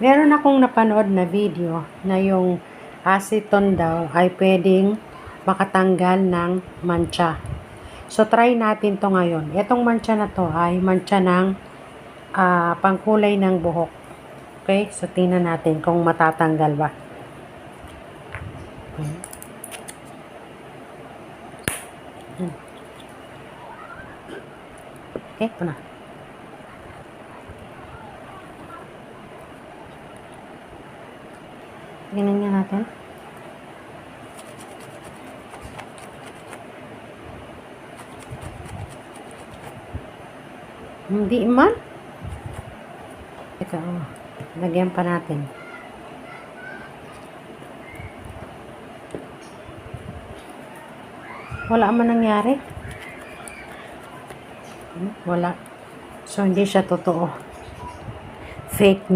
Meron akong napanood na video na yung acetone daw ay pwedeng makatanggal ng mancha. So, try natin to ngayon. Itong mancha na to ay mancha ng ah, pangkulay ng buhok. Okay? So, tingnan natin kung matatanggal ba. Hmm. Hmm. Okay, ito na. Tingnan nga natin. Hindi man. Teka, oh. Lagyan pa natin. Wala man nangyari. Wala. So, hindi siya totoo. Fake